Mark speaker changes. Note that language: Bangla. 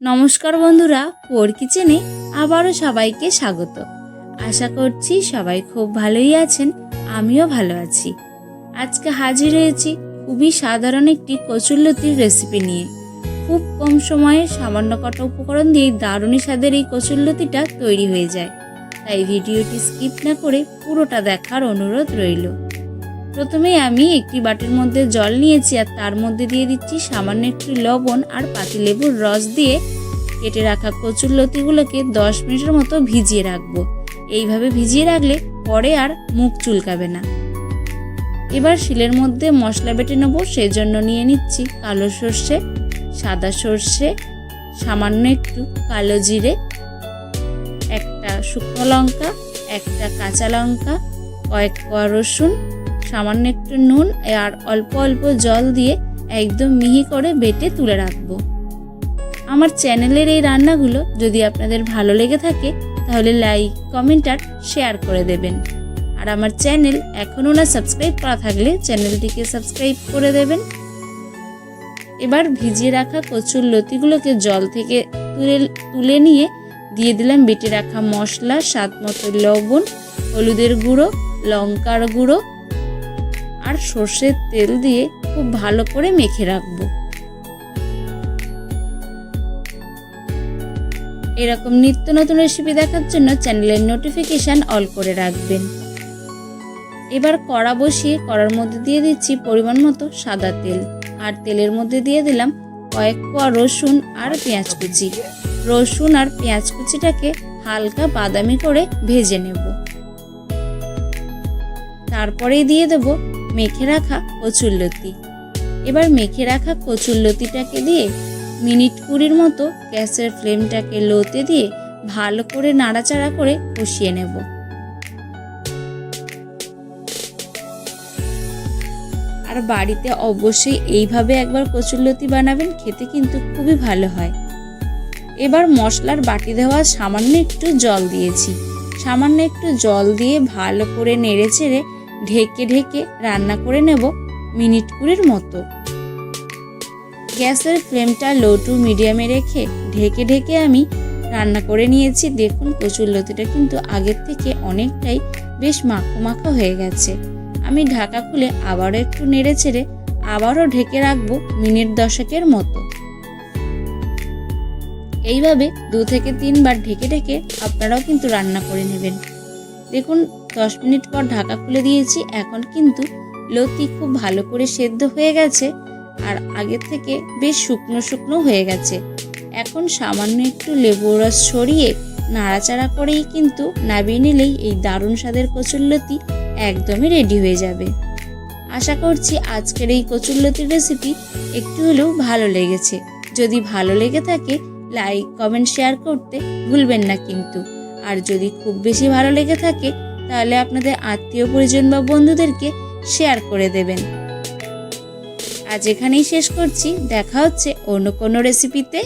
Speaker 1: নমস্কার বন্ধুরা, পোর কিচেনে আবারও সবাইকে স্বাগত। আশা করছি সবাই খুব ভালোই আছেন, আমিও ভালো আছি। আজকে হাজির হয়েছি খুবই সাধারণ একটি কচুরলতির রেসিপি নিয়ে। খুব কম সময়ে সামান্য কটা উপকরণ দিয়ে দারুণী স্বাদের এই কচুরলতিটা তৈরি হয়ে যায়। তাই ভিডিওটি স্কিপ না করে পুরোটা দেখার অনুরোধ রইল। প্রথমে আমি একটি বাটির মধ্যে জল নিয়েছি আর তার মধ্যে দিয়ে দিচ্ছি সামান্য একটু লবণ আর পাতিলেবুর রস দিয়ে কেটে রাখা কচুর লতিগুলোকে দশ মিনিটের মতো ভিজিয়ে রাখব। এইভাবে ভিজিয়ে রাখলে পরে আর মুখ চুলকাবে না। এবার শিলের মধ্যে মশলা বেটে নেব সেই জন্য নিয়ে নিচ্ছি কালো সর্ষে, সাদা সর্ষে, সামান্য একটু কালো জিরে, একটা শুকনো লঙ্কা, একটা কাঁচা লঙ্কা, কয়েক কোয়া রসুন সামান্য একটু নুন আর অল্প অল্প জল দিয়ে একদম মিহি করে বেটে তুলে রাখব। আমার চ্যানেলের এই রান্নাগুলো যদি আপনাদের ভালো লেগে থাকে, তাহলে লাইক, কমেন্ট আর শেয়ার করে দেবেন। আর আমার চ্যানেল এখনও না সাবস্ক্রাইব করা থাকলে চ্যানেলটিকে সাবস্ক্রাইব করে দেবেন। এবার ভিজিয়ে রাখা কচুর লতিগুলোকে জল থেকে তুলে তুলে নিয়ে দিয়ে দিলাম বেটে রাখা মশলা, স্বাদ মতো লবণ, হলুদের গুঁড়ো, লঙ্কার গুঁড়ো আর সর্ষের তেল দিয়ে খুব ভালো করে মেখে রাখব। এরকম নিত্য নতুন রেসিপি দেখার জন্য চ্যানেলের নোটিফিকেশান অল করে রাখবেন। এবার কড়া বসিয়ে কড়ার মধ্যে দিয়ে দিচ্ছি পরিমাণ মতো সাদা তেল। আর তেলের মধ্যে দিয়ে দিলাম কয়েক কোয়া রসুন আর পেঁয়াজ কুচি। রসুন আর পেঁয়াজ কুচিটাকে হালকা বাদামি করে ভেজে নেব। তারপরেই দিয়ে দেব মেখে রাখা কচুরলতি এবার মেখে রাখা কচুরলতিটাকে দিয়ে মিনিট কুড়ির মতো গ্যাসের ফ্লেমটাকে লোতে দিয়ে ভালো করে নাড়াচাড়া করে কষিয়ে নেব। আর বাড়িতে অবশ্যই এইভাবে একবার কচুরলতি বানাবেন, খেতে কিন্তু খুবই ভালো হয়। এবার মশলার বাটি দেওয়া সামান্য একটু জল দিয়েছি। সামান্য একটু জল দিয়ে ভালো করে নেড়ে চেড়ে ঢেকে ঢেকে রান্না করে নেব মিনিট কুড়ির মতো। গ্যাসের ফ্লেমটা লো টু মিডিয়ামে রেখে ঢেকে ঢেকে আমি রান্না করে নিয়েছি। দেখুন কচুর লতিটা কিন্তু আগের থেকে অনেকটাই বেশ মাখো মাখো হয়ে গেছে। আমি ঢাকা খুলে আবারও একটু নেড়ে ছেড়ে আবারও ঢেকে রাখব মিনিট দশকের মতো। এইভাবে দু থেকে তিনবার ঢেকে ঢেকে আপনারাও কিন্তু রান্না করে নেবেন। দেখুন দশ মিনিট পর ঢাকা খুলে দিয়েছি। এখন কিন্তু লতি খুব ভালো করে সেদ্ধ হয়ে গেছে আর আগের থেকে বেশ শুকনো শুকনো হয়ে গেছে। এখন সামান্য একটু লেবু রস সরিয়ে নাড়াচাড়া করেই কিন্তু নাবিয়ে নিলেই এই দারুণ স্বাদের কচুরলতি একদমই রেডি হয়ে যাবে। আশা করছি আজকের এই কচুরলতির রেসিপি একটু হলেও ভালো লেগেছে। যদি ভালো লেগে থাকে লাইক কমেন্ট শেয়ার করতে ভুলবেন না কিন্তু। আর যদি খুব বেশি ভালো লেগে থাকে তাহলে আপনাদের আত্মীয় পরিজন বা বন্ধুদেরকে শেয়ার করে দেবেন। আজ এখানেই শেষ করছি। দেখা হচ্ছে অন্য কোনো রেসিপিতে